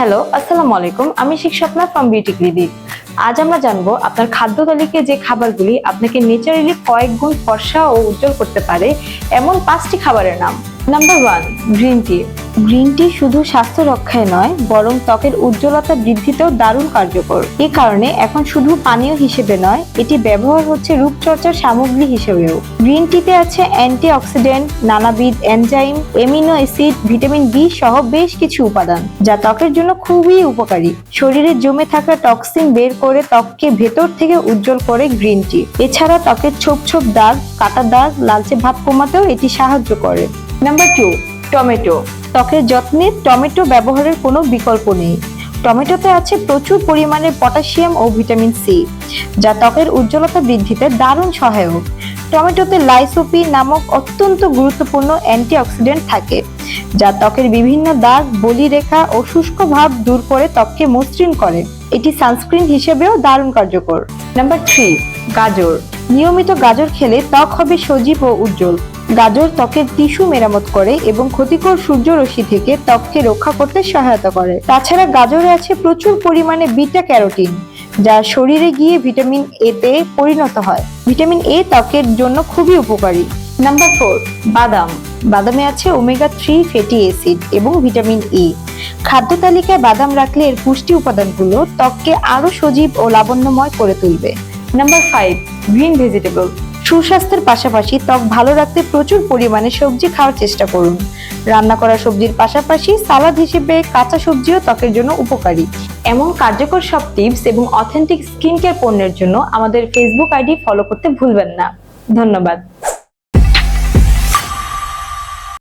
Hello আসসালামু আলাইকুম। আমি শিক্ষকনা ফ্রম বিউটি ক্লিনিক আজ আমরা জানব আপনার খাদ্য তালিকায় যে খাবারগুলি আপনাকে নেচারালি কয়েক গুণ ফর্সা ও উজ্জ্বল করতে পারে, এমন পাঁচটি খাবারের নাম। Number one green tea green tea শুধু স্বাস্থ্য রক্ষায় নয়, বরং ত্বকের উজ্জ্বলতা বৃদ্ধিতেও দারুণ কার্যকর। এই কারণে এখন শুধু পানীয় হিসেবে নয়, এটি ব্যবহার হচ্ছে রূপচর্চার সামগ্রী হিসেবেও। গ্রিন টিতে আছে অ্যান্টি অক্সিডেন্ট নানাবিধ enzyme amino acid, vitamin B সহ বেশ কিছু উপাদান, যা ত্বকের জন্য খুবই উপকারী। শরীরে জমে থাকা টক্সিন বের করে ত্বককে ভেতর থেকে উজ্জ্বল করে গ্রিন টি। এছাড়া ত্বকের ছোপ ছোপ দাগ, কাটা দাগ, লালচে ভাব কমাতেও এটি সাহায্য করে। Number two, tomato. ত্বকের যত্নে টমেটো ব্যবহারের কোনো বিকল্প নেই। টমেটোতে আছে প্রচুর পরিমাণে পটাশিয়াম ও ভিটামিন সি, যা ত্বকের উজ্জ্বলতা বৃদ্ধিতে দারুণ সহায়ক। টমেটোতে লাইসোপি নামক অত্যন্ত গুরুত্বপূর্ণ অ্যান্টিঅক্সিডেন্ট থাকে, যা ত্বকের বিভিন্ন দাগ বলিরেখা ও শুষ্ক ভাব দূর করে ত্বককে মসৃণ করে। এটি সানস্ক্রিন হিসেবেও দারুণ কার্যকর। নাম্বার থ্রি, গাজর। নিয়মিত গাজর খেলে ত্বক হবে সজীব ও উজ্জ্বল। গাজর ত্বকের টিস্যু মেরামত করে এবং ক্ষতিকর সূর্যরশ্মি থেকে ত্বককে রক্ষা করতে সহায়তা করে। তাছাড়া গাজরে আছে প্রচুর পরিমাণে বিটা ক্যারোটিন, যা শরীরে গিয়ে ভিটামিন এ তে পরিণত হয়। ভিটামিন এ ত্বকের জন্য খুবই উপকারী। নাম্বার ফোর, বাদাম। বাদামে আছে ওমেগা থ্রি ফ্যাটি অ্যাসিড এবং ভিটামিন ই খাদ্য তালিকায় বাদাম রাখলে এর পুষ্টি উপাদানগুলো ত্বককে আরও সজীব ও লাবণ্যময় করে তুলবে। নাম্বার ফাইভ গ্রিন ভেজিটেবল সুস্বাস্থ্যের পাশাপাশি ত্বক ভালো রাখতে প্রচুর পরিমাণে সবজি খাওয়ার চেষ্টা করুন। রান্না করা সবজির পাশাপাশি সালাদ হিসেবে কাঁচা সবজিও ত্বকের জন্য উপকারী। এমন কার্যকর সব টিপস এবং অথেন্টিক স্কিন কেয়ার পণ্যের জন্য আমাদের ফেসবুক আইডি ফলো করতে ভুলবেন না। ধন্যবাদ।